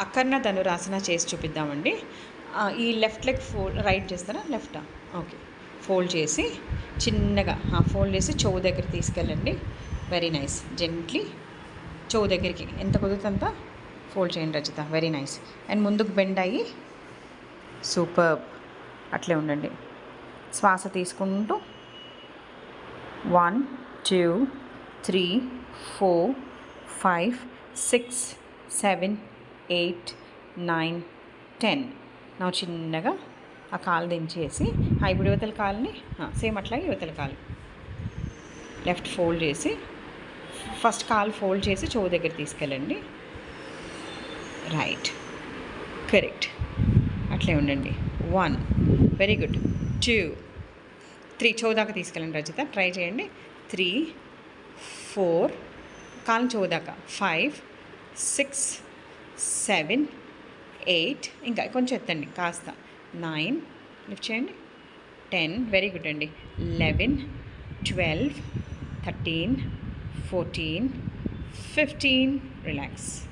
అకర్ణ ధనురాసన చేసి చూపిద్దామండి. ఈ left leg fold right చేస్తారా? లెఫ్టా? ఓకే. ఫోల్డ్ చేసి చిన్నగా ఫోల్డ్ చేసి చెవు దగ్గర తీసుకెళ్ళండి. Very nice. జెంట్లీ చెవు దగ్గరికి. ఎంత కుదిరితే ఫోల్డ్ చేయండి రచిత వెరీ నైస్. అండ్ ముందుకు బెండ్ అయ్యి సూపర్. అట్లే ఉండండి. శ్వాస తీసుకుంటూ one two three four five six seven eight nine ten. నా చిన్నగా ఆ కాలు దించేసి ఆ ఇప్పుడు యువతల కాలుని సేమ్ అట్లాగే యువతల కాలు. లెఫ్ట్ ఫోల్డ్ చేసి ఫస్ట్ కాలు ఫోల్డ్ చేసి చెవు దగ్గర తీసుకెళ్ళండి. రైట్. కరెక్ట్. అట్లే ఉండండి. One. Very good. Two. Three. చెవు దాకా తీసుకెళ్ళండి రజిత. ట్రై చేయండి. Three four. కాలు చెవు దాకా. ఫైవ్ సిక్స్ సెవెన్ ఎయిట్ ఇంకా కొంచెం ఎత్తండి కాస్త. నైన్ లిఫ్ట్ చేయండి. టెన్ వెరీ గుడ్ అండి. Eleven twelve thirteen fourteen fifteen. Relax.